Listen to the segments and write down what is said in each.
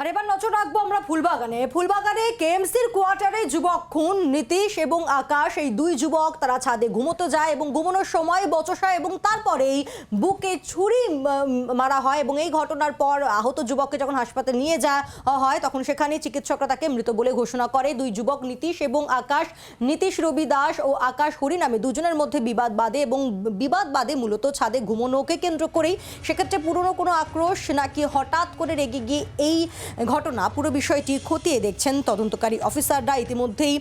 আর এবার নজর রাখব আমরা ফুলবাগানে। ফুলবাগানে কেএমসির কোয়ার্টারে যুবক খুন, নীতিশ এবং আকাশ, এই দুই যুবক তারা ছাদে ঘুমোতে যায় এবং ঘুমানোর সময় বচসা এবং তারপরেই বুকে ছুরি মারা হয় এবং এই ঘটনার পর আহত যুবককে যখন হাসপাতালে নিয়ে যাওয়া হয়, তখন সেখানে চিকিৎসকরা তাকে মৃত বলে ঘোষণা করে। দুই যুবক, নীতিশ এবং আকাশ, নীতিশ রবি দাস ও আকাশ হরি নামে দুজনের মধ্যে বিবাদ বাদে এবং বিবাদ বাদে মূলত ছাদে ঘুমোনোকে কেন্দ্র করেই। সেক্ষেত্রে পুরনো কোনো আক্রোশ নাকি হঠাৎ করে রেগে গিয়ে এই ঘটনা। পুরো বিষয়টি খতিয়ে দেখছেন তদন্তকারী অফিসাররা। ইতিমধ্যেই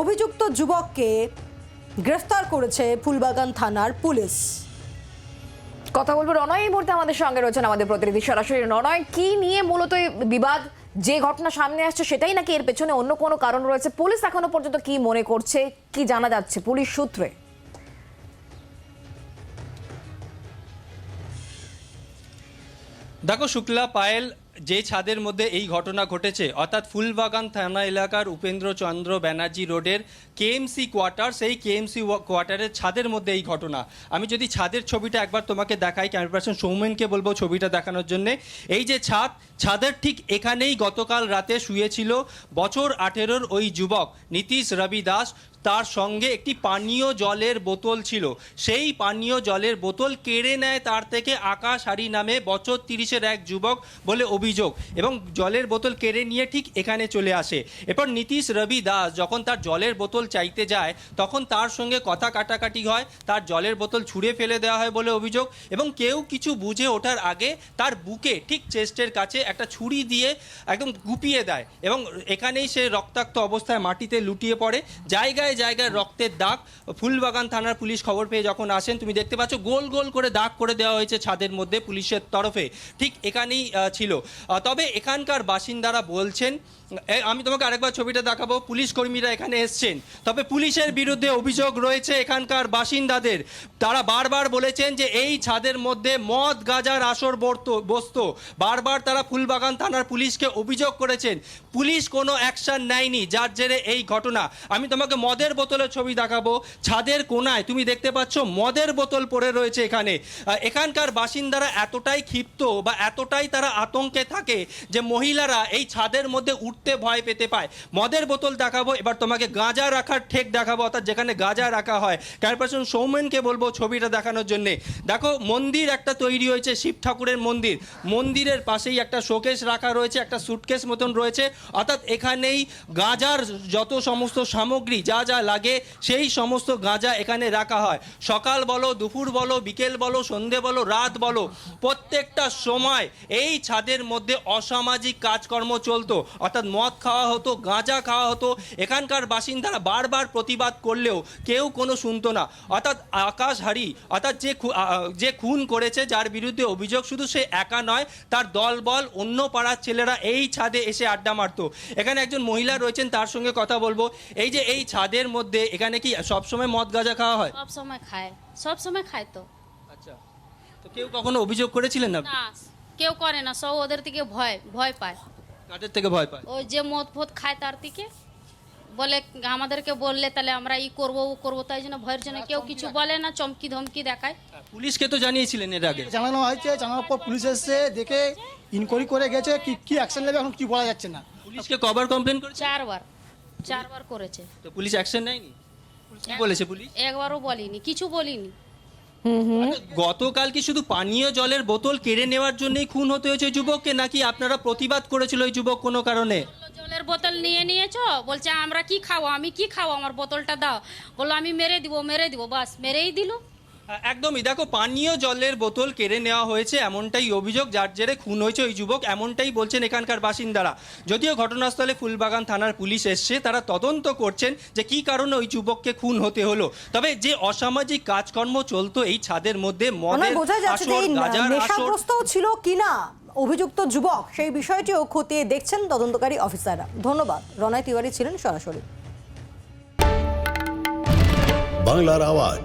অভিযুক্ত যুবককে গ্রেফতার করেছে ফুলবাগান থানার পুলিশ। কথা বলব রনয় এই মুহূর্তে আমাদের সঙ্গে রয়েছেন আমাদের প্রতিনিধি। সরাসরি রনয় কি নিয়ে মূলত বিবাদ যে ঘটনা সামনে আসছে সেটাই নাকি এর পেছনে অন্য কোনো কারণ রয়েছে? পুলিশ এখনও পর্যন্ত কি মনে করছে কি জানা যাচ্ছে? পুলিশ সূত্রে। দেখো শুক্লা পায়েল যে ছাদের মধ্যে এই ঘটনা ঘটেছে, অর্থাৎ ফুলবাগান থানা এলাকার উপেন্দ্র চন্দ্র ব্যানার্জি রোডের কেএমসি কোয়ার্টার, সেই কেএমসি কোয়ার্টারের ছাদের মধ্যে এই ঘটনা। আমি যদি ছাদের ছবিটা একবার তোমাকে দেখাই, ক্যামেরা পার্সন সৌমেনকে বলব ছবিটা দেখানোর জন্য। এই যে ছাদ, ছাদের ঠিক এখানেই গতকাল রাতে শুয়েছিল বছর আঠেরোর ওই যুবক নীতিশ রবি দাস। তার সঙ্গে একটি পানীয় জলের বোতল ছিল। সেই পানীয় জলের বোতল কেড়ে নেয় তার থেকে আকাশ হারি নামে বছর তিরিশের এক যুবক বলে অভিযোগ এবং জলের বোতল কেড়ে নিয়ে ঠিক এখানে চলে আসে। এরপর নীতিশ রবি দাস যখন তার জলের বোতল চাইতে যায়, তখন তার সঙ্গে কথা কাটাকাটি হয়, তার জলের বোতল ছুঁড়ে ফেলে দেওয়া হয় বলে অভিযোগ এবং কেউ কিছু বুঝে ওঠার আগে তার বুকে ঠিক চেস্টের কাছে একটা ছুরি দিয়ে একদম গুপিয়ে দেয় এবং এখানেই সে রক্তাক্ত অবস্থায় মাটিতে লুটিয়ে পড়ে। জায়গায় জায়গায় রক্তের দাগ। ফুলবাগান থানার পুলিশ খবর পেয়ে যখন আসেন, তুমি দেখতে পাচ্ছ গোল গোল করে দাগ করে দেওয়া হয়েছে ছাদের মধ্যে পুলিশের তরফে। ঠিক এখানেই ছিল। তবে এখানকার বাসিন্দারা বলছেন আমি তোমাকে আরেকবার ছবিটা দেখাবো। পুলিশ কর্মীরা এখানে এসছেন। তবে পুলিশের বিরুদ্ধে অভিযোগ রয়েছে এখানকার বাসিন্দাদের। তারা বারবার বলেছেন যে এই ছাদের মধ্যে মদ, গাজার আসর বর্ত, বসত। বারবার তারা ফুলবাগান থানার পুলিশকে অভিযোগ করেছেন। পুলিশ কোনো অ্যাকশন নেয়নি, যার জেরে এই ঘটনা। আমি তোমাকে মদের বোতলের ছবি দেখাবো। ছাদের কোনায়, তুমি দেখতে পাচ্ছ মদের বোতল পড়ে রয়েছে এখানে। এখানকার বাসিন্দারা এতটাই ক্ষিপ্ত বা এতটাই তারা আতঙ্কে থাকে যে মহিলারা এই ছাদের মধ্যে উঠতে ভয় পেতে পায়। মদের বোতল দেখাবো, এবার তোমাকে গাঁজা রাখার ঠেক দেখাবো, অর্থাৎ যেখানে গাঁজা রাখা হয়। ক্যারপারসন সৌমেনকে বলব ছবিটা দেখানোর জন্যে। দেখো, মন্দির একটা তৈরি হয়েছে, শিব ঠাকুরের মন্দির। মন্দিরের পাশেই একটা শোকেস রাখা রয়েছে, একটা সুটকেস মতন রয়েছে। অর্থাৎ এখানেই গাঁজার যত সমস্ত সামগ্রী, যা যা লাগে, সেই সমস্ত গাঁজা এখানে রাখা হয়। সকাল বলো, দুপুর বলো, বিকেল বলো, সন্ধে বলো, রাত বলো, প্রত্যেকটা সময় এই ছাদের মধ্যে অসামাজিক কাজকর্ম চলতো। অর্থাৎ মদ খাওয়া হতো, গাঁজা খাওয়া হতো। এখানকার বাসিন্দারা বারবার প্রতিবাদ করলেও কেউ কোনো শুনতো না। অর্থাৎ আকাশ হারি অর্থাৎ যে যে খুন করেছে, যার বিরুদ্ধে অভিযোগ, শুধু সে একা নয়, তার দলবল, অন্য পাড়ার ছেলেরা এই ছাদে এসে আড্ডা মারতো। এখানে একজন মহিলা রয়েছেন, তার সঙ্গে কথা বলব। এই যে এই ছাদের মধ্যে এখানে কি সবসময় মদ গাঁজা খাওয়া হয়? সব সময় খায়। সব সময় খায় তো। আচ্ছা। তো কেউ কখনো অভিযোগ করেছিলেন না? না কেউ করে না। সব ওদের থেকে ভয় ভয় পায়। কাদের থেকে ভয় পায়? ওই যে মদ ফদ খায় তার থেকে। বলে আমাদেরকে বললে তাহলে আমরা ই করব ও করব। তাই জন্য ভয়ের জন্য কেউ কিছু বলে না চমকি ধমকি দেখায়। পুলিশকে তো জানিয়েছিলেন এর আগে। জানানো হয়েছে জানানোর পর পুলিশ এসে দেখে ইনকোয়ারি করে গেছে কি কি অ্যাকশন নেবে এখন কি বলা যাচ্ছে না। পুলিশকে কবার কমপ্লেন করেছে চারবার। চারবার করেছে। তো পুলিশ অ্যাকশন নেয়নি? কি বলেছে পুলিশ? একবারও বলিনি কিছু বলিনি। গতকাল কি শুধু পানীয় জলের বোতল কেড়ে নেওয়ার জন্যই খুন হতে হয়েছে ওই যুবককে নাকি আপনারা প্রতিবাদ করেছিল ওই যুবক কোনো কারণে? জলের বোতল নিয়ে নিয়েছো? বলছে আমরা কি খাব? আমি কি খাব? আমার বোতলটা দাও। বলল আমি মেরে দিব মেরে দিব বাস মেরেই দিল। একদমই। দেখো পানীয় জলের বোতল কেড়ে নেওয়া হয়েছে এমনটাই অভিযোগ যার জেরে খুন হয়েছে ওই যুবক এমনটাই বলছেন এখানকার বাসিন্দারা। যদিও ঘটনাস্থলে ফুলবাগান থানার পুলিশ এসছে তারা তদন্ত করছেন যে কি কারণে ওই যুবককে খুন হতে হলো। তবে যে অসামাজিক কাজকর্ম চলতো এই ছাদের মধ্যে মানে মদের বোঝা যাচ্ছে আসর গাজার আসর ছিল কিনা অভিযুক্ত যুবক সেই বিষয়টিও খতিয়ে দেখছেন তদন্তকারী অফিসাররা। ধন্যবাদ। রনয় তিওয়ারি ছিলেন সরাসরি। বাংলার আওয়াজ